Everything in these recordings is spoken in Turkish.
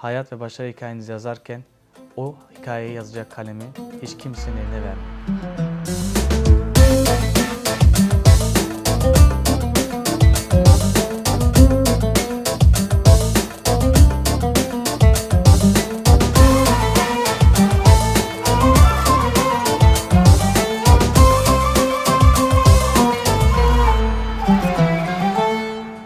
Hayat ve başarı hikayenizi yazarken o hikayeyi yazacak kalemi hiç kimsenin eline vermeyin.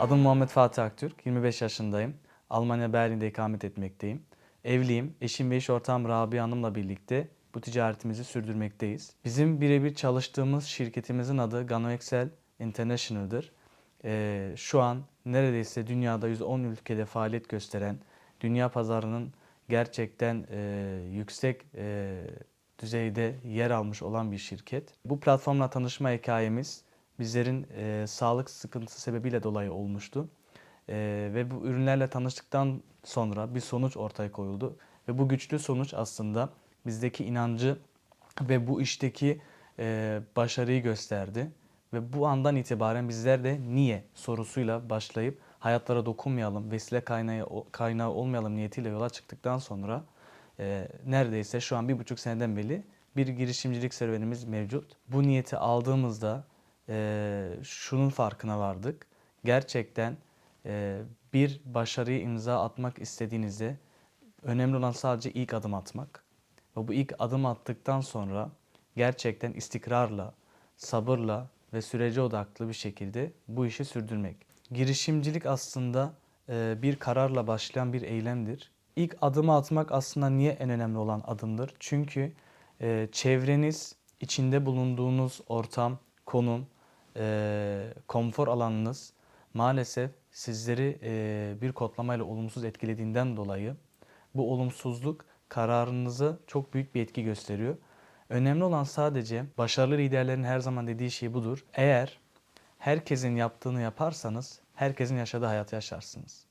Adım Muhammed Fatih Aktürk, 25 yaşındayım. Almanya Berlin'de ikamet etmekteyim. Evliyim, eşim ve iş ortağım Rabia Hanım'la birlikte bu ticaretimizi sürdürmekteyiz. Bizim birebir çalıştığımız şirketimizin adı Gano Excel International'dır. Ee, şu an neredeyse dünyada 110 ülkede faaliyet gösteren, dünya pazarının gerçekten e, yüksek e, düzeyde yer almış olan bir şirket. Bu platformla tanışma hikayemiz bizlerin e, sağlık sıkıntısı sebebiyle dolayı olmuştu. E, ve bu ürünlerle tanıştıktan sonra bir sonuç ortaya koyuldu. Ve bu güçlü sonuç aslında bizdeki inancı ve bu işteki e, başarıyı gösterdi. Ve bu andan itibaren bizler de niye sorusuyla başlayıp hayatlara dokunmayalım, vesile kaynağı, kaynağı olmayalım niyetiyle yola çıktıktan sonra e, neredeyse şu an bir buçuk seneden beri bir girişimcilik serüvenimiz mevcut. Bu niyeti aldığımızda e, şunun farkına vardık. Gerçekten bir başarıyı imza atmak istediğinizde önemli olan sadece ilk adım atmak. Ve bu ilk adım attıktan sonra gerçekten istikrarla, sabırla ve sürece odaklı bir şekilde bu işi sürdürmek. Girişimcilik aslında e, bir kararla başlayan bir eylemdir. İlk adımı atmak aslında niye en önemli olan adımdır? Çünkü e, çevreniz, içinde bulunduğunuz ortam, konum, e, konfor alanınız maalesef sizleri bir kodlamayla olumsuz etkilediğinden dolayı bu olumsuzluk kararınıza çok büyük bir etki gösteriyor. Önemli olan sadece başarılı liderlerin her zaman dediği şey budur. Eğer herkesin yaptığını yaparsanız herkesin yaşadığı hayatı yaşarsınız.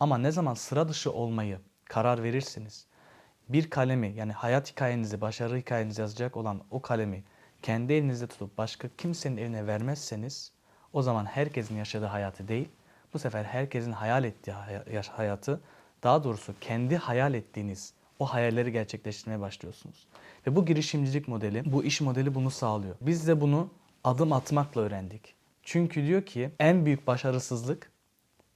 Ama ne zaman sıra dışı olmayı karar verirsiniz, bir kalemi yani hayat hikayenizi, başarı hikayenizi yazacak olan o kalemi kendi elinizde tutup başka kimsenin eline vermezseniz o zaman herkesin yaşadığı hayatı değil, bu sefer herkesin hayal ettiği hayatı, daha doğrusu kendi hayal ettiğiniz o hayalleri gerçekleştirmeye başlıyorsunuz. Ve bu girişimcilik modeli, bu iş modeli bunu sağlıyor. Biz de bunu adım atmakla öğrendik. Çünkü diyor ki en büyük başarısızlık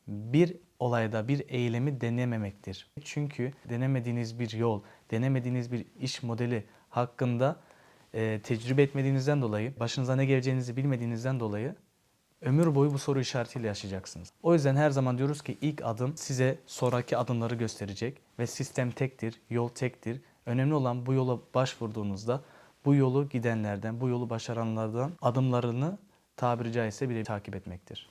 bir olayda bir eylemi denememektir. Çünkü denemediğiniz bir yol, denemediğiniz bir iş modeli hakkında e, tecrübe etmediğinizden dolayı, başınıza ne geleceğinizi bilmediğinizden dolayı ömür boyu bu soru işaretiyle yaşayacaksınız. O yüzden her zaman diyoruz ki ilk adım size sonraki adımları gösterecek ve sistem tektir, yol tektir. Önemli olan bu yola başvurduğunuzda bu yolu gidenlerden, bu yolu başaranlardan adımlarını tabiri caizse bile takip etmektir.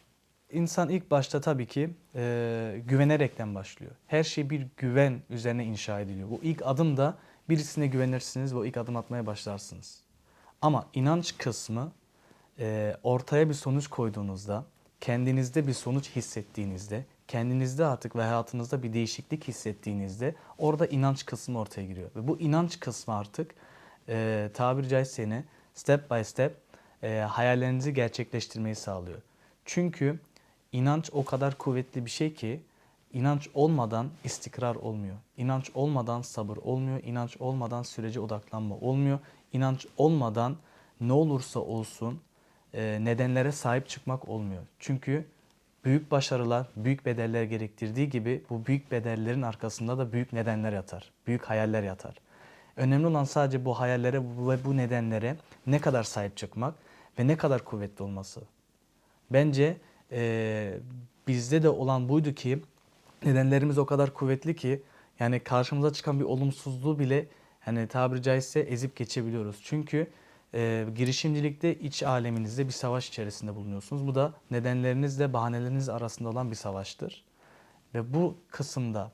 İnsan ilk başta tabii ki e, güvenerekten başlıyor. Her şey bir güven üzerine inşa ediliyor. Bu ilk adım da birisine güvenirsiniz ve o ilk adım atmaya başlarsınız. Ama inanç kısmı e, ortaya bir sonuç koyduğunuzda, kendinizde bir sonuç hissettiğinizde, kendinizde artık ve hayatınızda bir değişiklik hissettiğinizde orada inanç kısmı ortaya giriyor. Ve bu inanç kısmı artık e, tabiri caizse step by step e, hayallerinizi gerçekleştirmeyi sağlıyor. Çünkü inanç o kadar kuvvetli bir şey ki inanç olmadan istikrar olmuyor. İnanç olmadan sabır olmuyor. İnanç olmadan sürece odaklanma olmuyor. İnanç olmadan ne olursa olsun nedenlere sahip çıkmak olmuyor. Çünkü büyük başarılar büyük bedeller gerektirdiği gibi bu büyük bedellerin arkasında da büyük nedenler yatar. Büyük hayaller yatar. Önemli olan sadece bu hayallere ve bu nedenlere ne kadar sahip çıkmak ve ne kadar kuvvetli olması. Bence e, bizde de olan buydu ki nedenlerimiz o kadar kuvvetli ki yani karşımıza çıkan bir olumsuzluğu bile hani tabiri caizse ezip geçebiliyoruz. Çünkü e, girişimcilikte iç aleminizde bir savaş içerisinde bulunuyorsunuz. Bu da nedenlerinizle bahaneleriniz arasında olan bir savaştır. Ve bu kısımda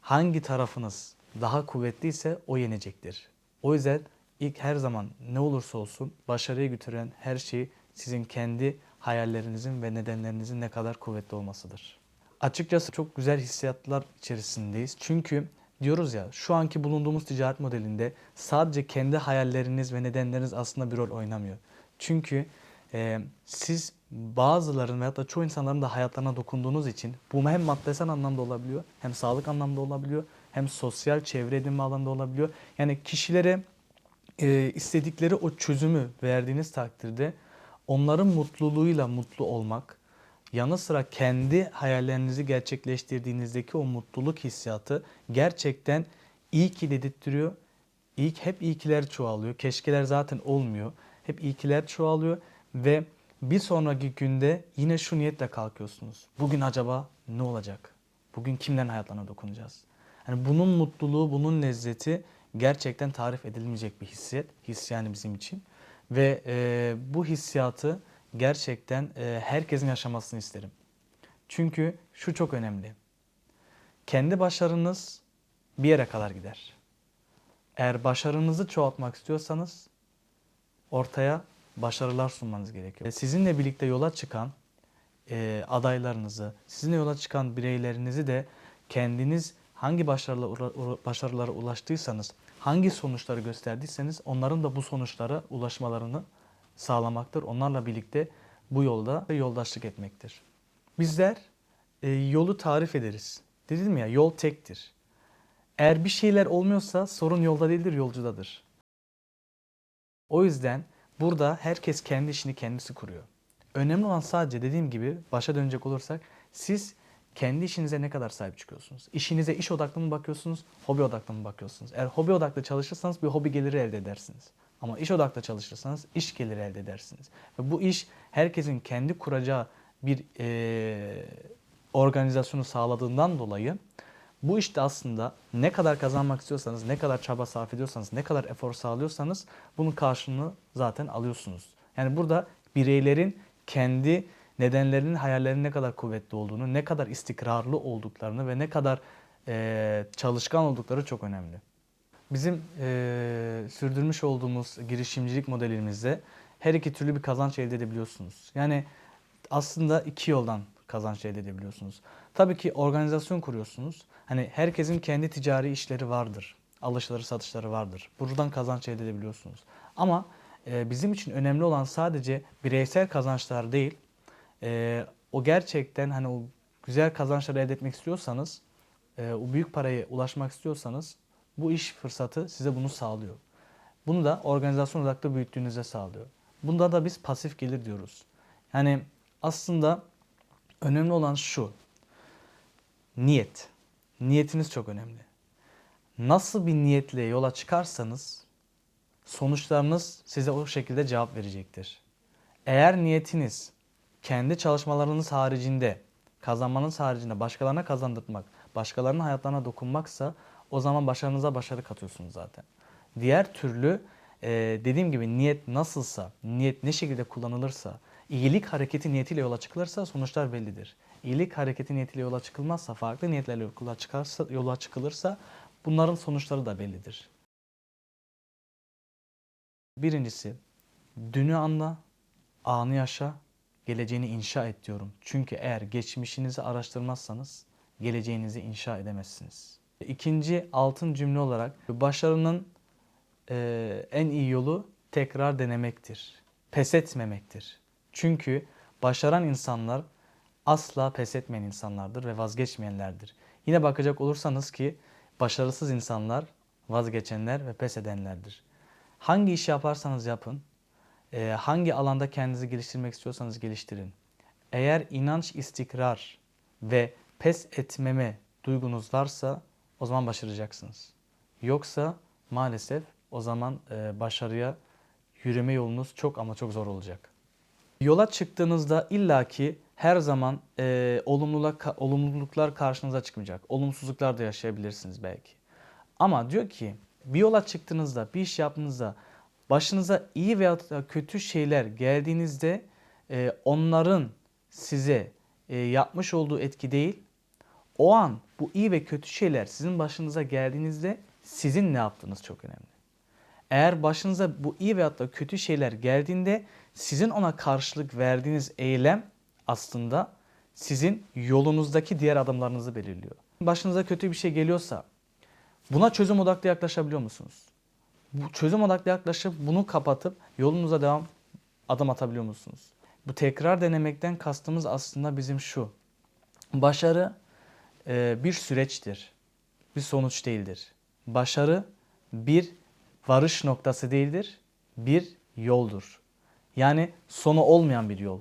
hangi tarafınız daha kuvvetliyse o yenecektir. O yüzden ilk her zaman ne olursa olsun başarıya götüren her şey sizin kendi hayallerinizin ve nedenlerinizin ne kadar kuvvetli olmasıdır. Açıkçası çok güzel hissiyatlar içerisindeyiz. Çünkü diyoruz ya şu anki bulunduğumuz ticaret modelinde sadece kendi hayalleriniz ve nedenleriniz aslında bir rol oynamıyor. Çünkü e, siz bazıların veyahut da çoğu insanların da hayatlarına dokunduğunuz için bu hem maddesel anlamda olabiliyor, hem sağlık anlamda olabiliyor, hem sosyal çevre edinme alanında olabiliyor. Yani kişilere e, istedikleri o çözümü verdiğiniz takdirde onların mutluluğuyla mutlu olmak, yanı sıra kendi hayallerinizi gerçekleştirdiğinizdeki o mutluluk hissiyatı gerçekten iyi ki dedirtiyor. İlk hep iyikiler çoğalıyor. Keşkeler zaten olmuyor. Hep iyikiler çoğalıyor ve bir sonraki günde yine şu niyetle kalkıyorsunuz. Bugün acaba ne olacak? Bugün kimlerin hayatlarına dokunacağız? Yani bunun mutluluğu, bunun lezzeti gerçekten tarif edilmeyecek bir hissiyat. His yani bizim için. Ve e, bu hissiyatı gerçekten e, herkesin yaşamasını isterim. Çünkü şu çok önemli. Kendi başarınız bir yere kadar gider. Eğer başarınızı çoğaltmak istiyorsanız ortaya başarılar sunmanız gerekiyor. Sizinle birlikte yola çıkan e, adaylarınızı, sizinle yola çıkan bireylerinizi de kendiniz hangi başarılara, başarılara ulaştıysanız, hangi sonuçları gösterdiyseniz onların da bu sonuçlara ulaşmalarını sağlamaktır. Onlarla birlikte bu yolda yoldaşlık etmektir. Bizler e, yolu tarif ederiz. Dedim ya yol tektir. Eğer bir şeyler olmuyorsa sorun yolda değildir, yolcudadır. O yüzden burada herkes kendi işini kendisi kuruyor. Önemli olan sadece dediğim gibi başa dönecek olursak siz kendi işinize ne kadar sahip çıkıyorsunuz? İşinize iş odaklı mı bakıyorsunuz, hobi odaklı mı bakıyorsunuz? Eğer hobi odaklı çalışırsanız bir hobi geliri elde edersiniz. Ama iş odaklı çalışırsanız iş geliri elde edersiniz. Ve bu iş herkesin kendi kuracağı bir e, organizasyonu sağladığından dolayı bu işte aslında ne kadar kazanmak istiyorsanız, ne kadar çaba sarf ediyorsanız, ne kadar efor sağlıyorsanız bunun karşılığını zaten alıyorsunuz. Yani burada bireylerin kendi nedenlerinin, hayallerinin ne kadar kuvvetli olduğunu, ne kadar istikrarlı olduklarını ve ne kadar e, çalışkan oldukları çok önemli. Bizim e, sürdürmüş olduğumuz girişimcilik modelimizde her iki türlü bir kazanç elde edebiliyorsunuz. Yani aslında iki yoldan kazanç elde edebiliyorsunuz. Tabii ki organizasyon kuruyorsunuz. Hani herkesin kendi ticari işleri vardır. Alışları satışları vardır. Buradan kazanç elde edebiliyorsunuz. Ama e, bizim için önemli olan sadece bireysel kazançlar değil. E, o gerçekten hani o güzel kazançları elde etmek istiyorsanız, e, o büyük paraya ulaşmak istiyorsanız bu iş fırsatı size bunu sağlıyor. Bunu da organizasyon odaklı büyüttüğünüzde sağlıyor. Bunda da biz pasif gelir diyoruz. Yani aslında önemli olan şu. Niyet. Niyetiniz çok önemli. Nasıl bir niyetle yola çıkarsanız sonuçlarınız size o şekilde cevap verecektir. Eğer niyetiniz kendi çalışmalarınız haricinde, kazanmanız haricinde başkalarına kazandırmak, başkalarının hayatlarına dokunmaksa o zaman başarınıza başarı katıyorsunuz zaten. Diğer türlü e, dediğim gibi niyet nasılsa, niyet ne şekilde kullanılırsa, iyilik hareketi niyetiyle yola çıkılırsa sonuçlar bellidir. İyilik hareketi niyetiyle yola çıkılmazsa, farklı niyetlerle yola, çıkarsa, yola çıkılırsa bunların sonuçları da bellidir. Birincisi, dünü anla, anı yaşa, geleceğini inşa et diyorum. Çünkü eğer geçmişinizi araştırmazsanız geleceğinizi inşa edemezsiniz. İkinci altın cümle olarak başarının e, en iyi yolu tekrar denemektir. Pes etmemektir. Çünkü başaran insanlar asla pes etmeyen insanlardır ve vazgeçmeyenlerdir. Yine bakacak olursanız ki başarısız insanlar vazgeçenler ve pes edenlerdir. Hangi işi yaparsanız yapın, e, hangi alanda kendinizi geliştirmek istiyorsanız geliştirin. Eğer inanç, istikrar ve pes etmeme duygunuz varsa o zaman başaracaksınız. Yoksa maalesef o zaman e, başarıya yürüme yolunuz çok ama çok zor olacak. Yola çıktığınızda illaki her zaman e, olumluluk, olumluluklar karşınıza çıkmayacak. Olumsuzluklar da yaşayabilirsiniz belki. Ama diyor ki bir yola çıktığınızda, bir iş yaptığınızda başınıza iyi veya kötü şeyler geldiğinizde e, onların size e, yapmış olduğu etki değil, o an bu iyi ve kötü şeyler sizin başınıza geldiğinizde sizin ne yaptığınız çok önemli. Eğer başınıza bu iyi veyahut da kötü şeyler geldiğinde sizin ona karşılık verdiğiniz eylem aslında sizin yolunuzdaki diğer adımlarınızı belirliyor. Başınıza kötü bir şey geliyorsa buna çözüm odaklı yaklaşabiliyor musunuz? Bu çözüm odaklı yaklaşıp bunu kapatıp yolunuza devam adım atabiliyor musunuz? Bu tekrar denemekten kastımız aslında bizim şu. Başarı bir süreçtir. Bir sonuç değildir. Başarı bir varış noktası değildir. Bir yoldur. Yani sonu olmayan bir yol.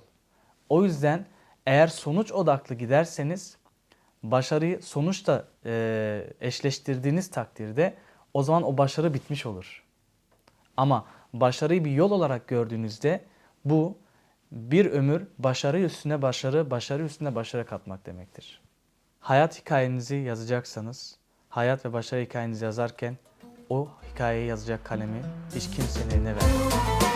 O yüzden eğer sonuç odaklı giderseniz başarıyı sonuçla e, eşleştirdiğiniz takdirde o zaman o başarı bitmiş olur. Ama başarıyı bir yol olarak gördüğünüzde bu bir ömür başarı üstüne başarı, başarı üstüne başarı katmak demektir. Hayat hikayenizi yazacaksanız, hayat ve başarı hikayenizi yazarken o hikayeyi yazacak kalemi hiç kimsenin eline vermeyin.